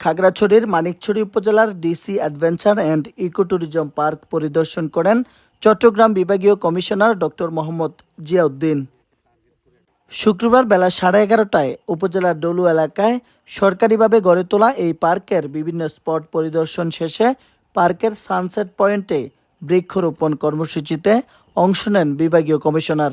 খাগড়াছড়ির মানিকছড়ি উপজেলার DC adventure and eco tourism park পরিদর্শন করেন চট্টগ্রাম বিভাগীয় কমিশনার ডক্টর মোহাম্মদ জিয়াউদ্দিন। শুক্রবার বেলা সাড়ে এগারোটায় উপজেলার ডলু এলাকায় সরকারিভাবে গড়ে তোলা এই পার্কের বিভিন্ন স্পট পরিদর্শন শেষে পার্কের সানসেট পয়েন্টে বৃক্ষরোপণ কর্মসূচিতে অংশ নেন বিভাগীয় কমিশনার।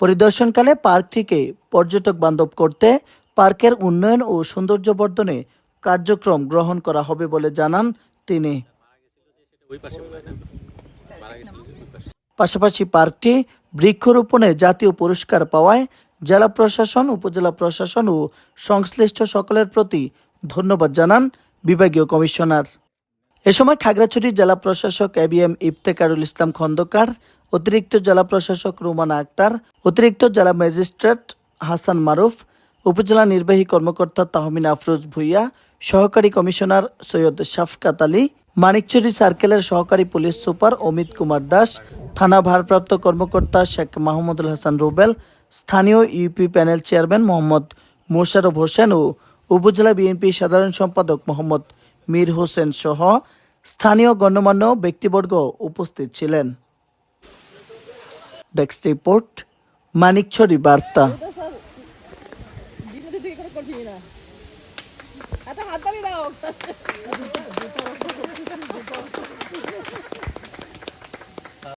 পরিদর্শনকালে পার্কটিকে পর্যটক বান্ধব করতে পার্কের উন্নয়ন ও সৌন্দর্য বর্ধনে কার্যক্রম গ্রহণ করা হবে বলে জানান তিনি। পাশাপাশি পার্কটি বৃক্ষরোপণে জাতীয় পুরস্কার পাওয়ায় জেলা প্রশাসন, উপজেলা প্রশাসন ও সংশ্লিষ্ট সকলের প্রতি ধন্যবাদ জানান বিভাগীয় কমিশনার। এ সময় খাগড়াছড়ি জেলা প্রশাসক এবিএম ইফতেকারুল ইসলাম খন্দকার, অতিরিক্ত জেলা প্রশাসক রুমানা আক্তার, অতিরিক্ত জেলা ম্যাজিস্ট্রেট হাসান মারুফ উপজেলা নির্বাহী কর্মকর্তা তাহমিন আফরোজ ভুইয়া, সহকারী কমিশনার সৈয়দ শাফকাত আলী, মানিকচুরি সার্কেলের সহকারী পুলিশ সুপার অমিত কুমার দাস, থানা ভারপ্রাপ্ত কর্মকর্তা শেখ মাহমুদুল হাসান রুবেল, স্থানীয় UP panel chairman Mohammad Mosharaf Hossain ও উপজেলা বিএনপি সাধারণ সম্পাদক মোহাম্মদ মীর হোসেন সহ স্থানীয় গণ্যমান্য ব্যক্তিবর্গ উপস্থিত ছিলেন। ডেস্ক রিপোর্ট মানিকছড়ি বার্তা। इकडे कठीण आहे आता हाताने लावा